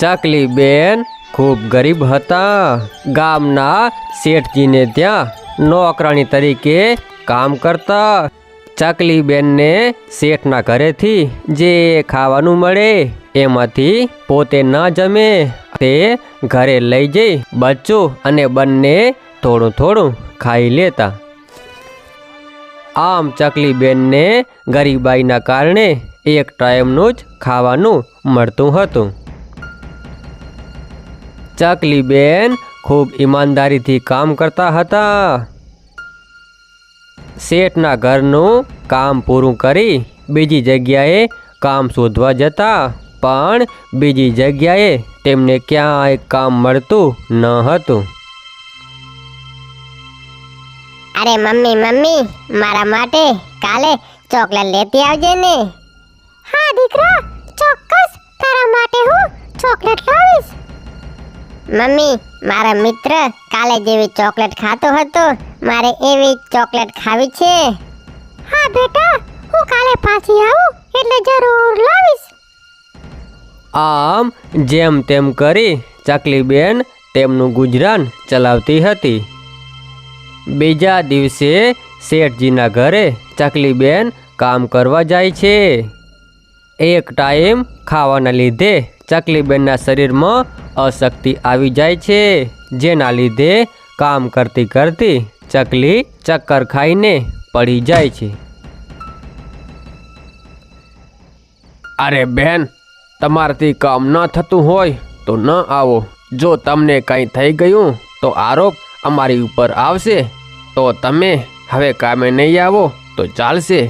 ચકલી બેન ખૂબ ગરીબ હતા. ગામના શેઠજીને ત્યાં નોકરાણી તરીકે કામ કરતા ચકલી બેનને શેઠના ઘરેથી જે ખાવાનું મળે એમાંથી પોતે ન જમે. તે ઘરે લઈ જઈ બચ્ચું અને બંને થોડું થોડું ખાઈ લેતા. આમ ચકલી બેનને ગરીબાઈના કારણે એક ટાઈમનું જ ખાવાનું મળતું હતું. ચકલી બેન ખૂબ ઈમાનદારીથી કામ કરતા હતા. શેઠના ઘરનું કામ પૂરું કરી બીજી જગ્યાએ કામ શોધવા જતા પણ બીજી જગ્યાએ તેમને ક્યાંય કામ મળતું ન હતું. અરે મમ્મી મમ્મી મારા માટે કાલે ચોકલેટ લેતી આવજે ને. હા દીકરા ચોક્કસ. તારા માટે હું ચોકલેટ લાવીશ. મમ્મી મારા મિત્ર કાલે જેવી ચોકલેટ ખાતો હતો મારે એવી ચોકલેટ ખાવી છે. હા બેટા હું કાલે પાછી આવું એટલે જરૂર લાવીશ. આમ જેમ તેમ કરી ચકલી બેન તેમનું ગુજરાન ચલાવતી હતી. બીજા દિવસે શેઠજીના ઘરે ચકલી બેન કામ કરવા જાય છે. એક ટાઈમ ખાવાના લીધે ચકલી બેનના શરીરમાં અશક્તિ આવી જાય છે, જેના લીધે કામ કરતી કરતી ચકલી ચક્કર ખાઈને પડી જાય છે. અરે બેન, તમારાથી કામ ન થતું હોય તો ન આવો. જો તમને કંઈ થઈ ગયું તો આરોપ અમારી ઉપર આવશે, તો તમે હવે કામે નહીં આવો તો ચાલશે.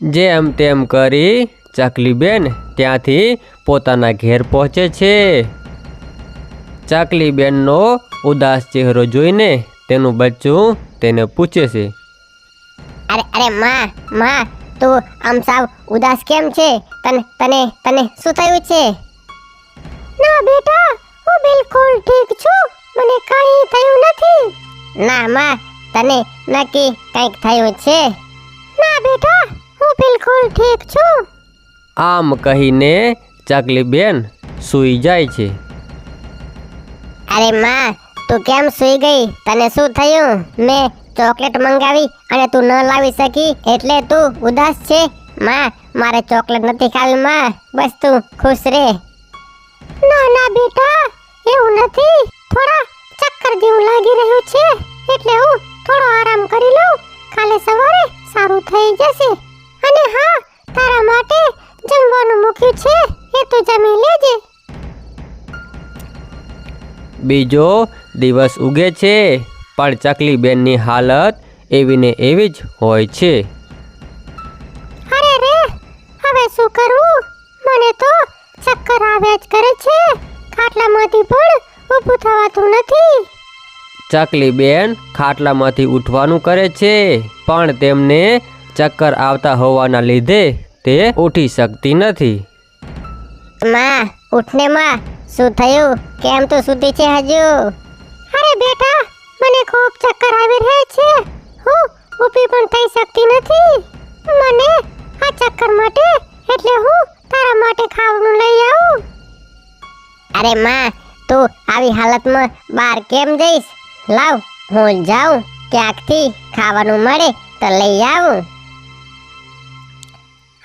જેમ તેમ કરી ચકલી બેન ત્યાંથી પોતાના ઘેર પહોંચે છે. ચકલી બેનનો ઉદાસ ચહેરો જોઈને તેનું બચ્ચું તેને પૂછે છે. અરે અરે માં માં તું આમ સાવ ઉદાસ કેમ છે? તને તને તને શું થયું છે? ના બેટા હું બિલકુલ ઠીક છું. મને કંઈ થયું નથી. ના માં તને નક્કી કંઈક થયું છે? ના બેટા હું બિલકુલ ઠીક છું. આમ કહીને ચકલી બેન સૂઈ જાય છે. અરે માં તું કેમ સૂઈ ગઈ? તને શું થયું? મેં ચોકલેટ મંગાવી અને તું ન લાવી શકી એટલે તું ઉદાસ છે? માં મારે ચોકલેટ નથી ખાવી માં. બસ તું ખુશ રહે ના ના બેટા એવું નથી. થોડા ચક્કર જેવું લાગી રહ્યું છે. એટલે હું થોડો આરામ કરી લઉં. કાલે સવારે સારું થઈ જશે. એ જમી લેજે. બીજો દિવસ ઉગે છે પણ ચકલી બેનની હાલત એવી ને એવી જ હોય છે. અરે રે હવે શું કરવું મને તો ચક્કર આવ્યા જ કરે છે. ખાટલામાંથી પણ ઊભું થવાતું નથી. ચકલી બેન ખાટલામાંથી ઉઠવાનું કરે છે પણ તેમને ચક્કર આવતા હોવાના લીધે તે ઉઠી શકતી નથી. માં ઉઠને માં. શું થયું? કેમ તું સૂતી છે હજુ? અરે બેટા મને ખૂબ ચક્કર આવી રહ્યા છે. હું ઊભી પણ થઈ શકતી નથી. મને આ ચક્કર માટે એટલે હું તારા માટે ખાવાનું લઈ આવું. અરે માં તું આવી હાલતમાં બહાર કેમ જઈશ? લાવ હું જાઉં. ક્યાંકથી ખાવાનું મળે તો લઈ આવું.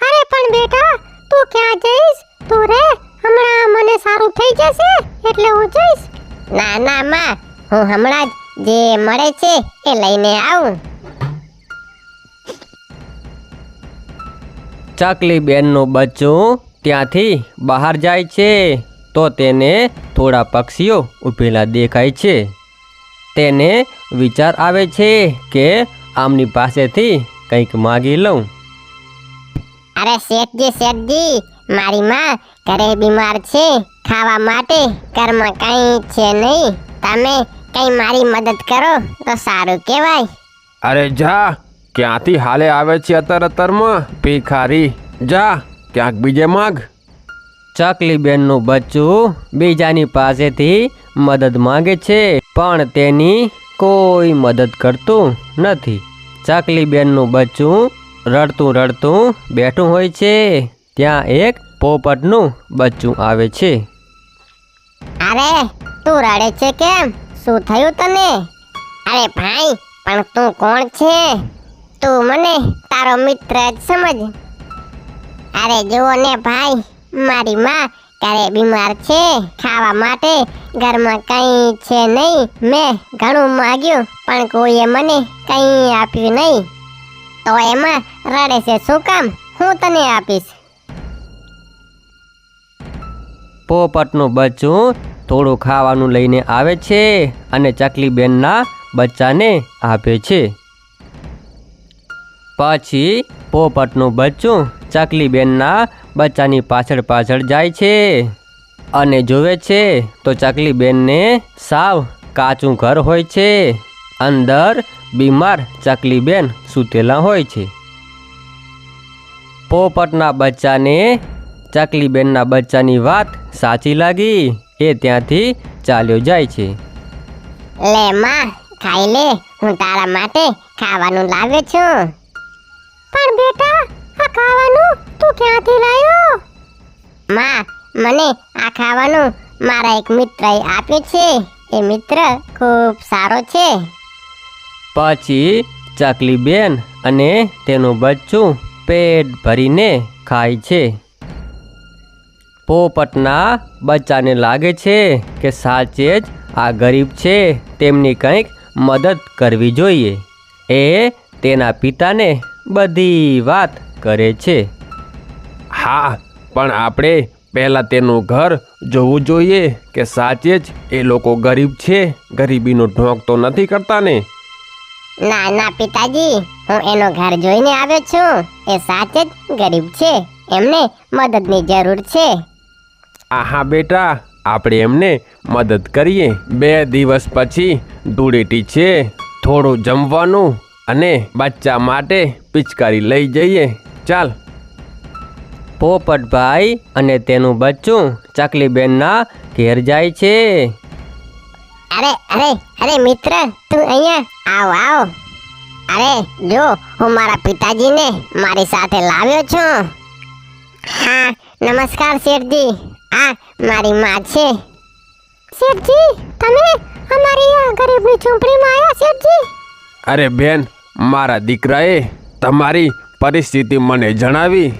અરે પણ બેટા તું ક્યાં જઈશ? તું રે હમણાં મને સારું થઈ જશે? એટલે હું જઈશ. ના ના માં. હું હમણાં જ જે મળે છે એ લઈને આવું. ચકલી બેનનું બચ્ચું ત્યાંથી બહાર જાય છે તો તેને થોડા પક્ષીઓ ઊભેલા દેખાય છે. તેને વિચાર આવે છે કે આમની પાસેથી કંઈક માગી લઉં. અરે શેઠજી શેઠજી મારી માં ઘરે બીમાર છે ખાવા માટે ઘરમાં કંઈ છે નહીં. તમે કંઈ મારી મદદ કરો તો સારું કહેવાય. અરે જા ક્યાંથી હાલે આવે છે અતર અતરમાં ભિખારી. જા ક્યાંક બીજે માગ. ચકલી બેનનું બચ્ચું બીજાની પાસેથી મદદ માંગે છે પણ તેની કોઈ મદદ કરતું નથી. ચકલી બેનનું બચ્ચું રડતું રડતું બેઠું હોય છે. ત્યાં એક પોપટનું બચ્ચું આવે છે. અરે, તું રડે છે કેમ? શું થયું તને? અરે ભાઈ, પણ તું કોણ છે? તું મને તારો મિત્ર જ સમજ. અરે જુઓ ને ભાઈ, મારી માં ક્યારે બીમાર છે? ખાવા માટે ઘરમાં કંઈ છે નહીં. મેં ઘણું માગ્યું, પણ કોઈએ મને કંઈ આપ્યું નહીં. તો એમાં રડે છે શું કામ? હું તને આપીશ. પોપટનું બચ્ચું થોડું ખાવાનું લઈને આવે છે અને ચકલીબેનના બચ્ચાને આપે છે. પછી પોપટનું બચ્ચું ચકલીબેનના બચ્ચાની પાછળ પાછળ જાય છે અને જોવે છે તો ચકલીબેનને સાવ કાચું ઘર હોય છે. અંદર બીમાર ચકલીબેન સૂતેલા હોય છે. પોપટના બચ્ચાને ચકલીબેનના બચ્ચાની વાત સાચી લાગી એ ત્યાંથી ચાલ્યો જાય છે. લે માં ખાઈ લે હું તારા માટે ખાવાનું લાવ્યો છું. પણ બેટા આ ખાવાનું તું ક્યાંથી લાવ્યો માં મને આ ખાવાનું મારા એક મિત્રએ આપ્યું છે. એ મિત્ર ખૂબ સારો છે. પછી ચકલીબેન અને તેનું બચ્ચું પેટ ભરીને ખાય છે. પોપટના બચ્ચાને લાગે છે કે સાચે જ આ ગરીબ છે. તેમની કંઈક મદદ કરવી જોઈએ. એ તેના પિતાને બધી વાત કરે છે. હા પણ આપણે પહેલાં તેનું ઘર જોવું જોઈએ કે સાચે જ એ લોકો ગરીબ છે. ગરીબીનો ઢોંક તો નથી કરતા ને. ના ના પિતાજી હું એનો ઘર જોઈને આવ્યો છું. એ સાચે જ ગરીબ છે. એમને મદદની જરૂર છે. આહા બેટા આપણે એમને મદદ કરીએ. બે દિવસ પછી ધૂળેટી છે થોડું જમવાનું અને બચ્ચા માટે પિચકારી લઈ જઈએ. ચાલ. પોપટભાઈ અને તેનું બચ્ચું ચકલીબેનના ઘેર જાય છે. અરે અરે અરે મિત્ર તું અહીંયા? આવ આવ. અરે જો હું મારા પિતાજીને મારી સાથે લાવ્યો છું. હા નમસ્કાર શેઠજી. આ મારી માં છે. શેઠજી તમે અમારી આ ગરીબની ઝૂંપડીમાં આવ્યા શેઠજી? અરે બેન મારા દીકરાએ તમારી પરિસ્થિતિ મને જણાવી.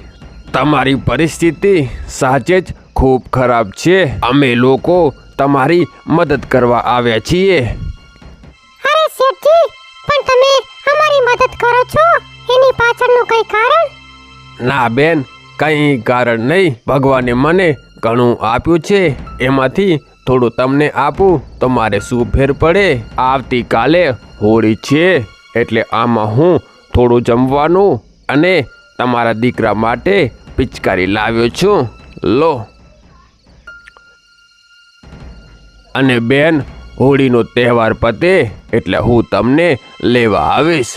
તમારી પરિસ્થિતિ સાચે જ ખૂબ ખરાબ છે. અમે લોકો તમારી મદદ કરવા આવ્યા છીએ. અરે શેઠજી પણ તમે અમારી મદદ કરો છો? એની પાછળનું કઈ કારણ? ના બેન કંઈ કારણ નહીં. ભગવાને મને ઘણું આપ્યું છે. એમાંથી થોડું તમને આપું. તો મારે શું ફેર પડે? આવતીકાલે હોળી છે. એટલે આમાં હું થોડું જમવાનું અને તમારા દીકરા માટે પિચકારી લાવ્યો છું. લો. અને બેન, હોળીનો તહેવાર પતે એટલે હું તમને લેવા આવીશ.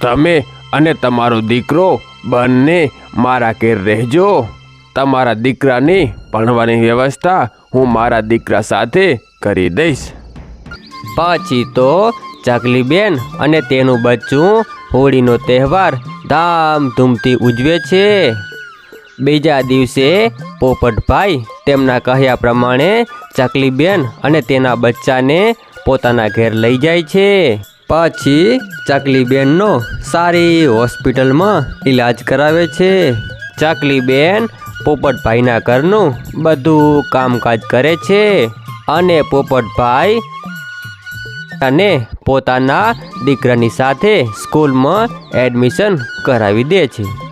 તમે અને તમારો દીકરો બંને મારા ઘેર રહેજો. તમારા દીકરાની ભણવાની વ્યવસ્થા હું મારા દીકરા સાથે કરી દઈશ. પછી તો ચકલીબેન અને તેનું બચ્ચું હોળીનો તહેવાર ધામધૂમથી ઉજવે છે. બીજા દિવસે પોપટભાઈ તેમના કહ્યા પ્રમાણે ચકલીબેન અને તેના બચ્ચાને પોતાના ઘેર લઈ જાય છે. પછી ચકલીબેનનો સારી હોસ્પિટલમાં ઈલાજ કરાવે છે. ચકલીબેન પોપટભાઈના ઘરનું બધું કામકાજ કરે છે અને પોપટભાઈ અને પોતાના દીકરાની સાથે સ્કૂલમાં એડમિશન કરાવી દે છે.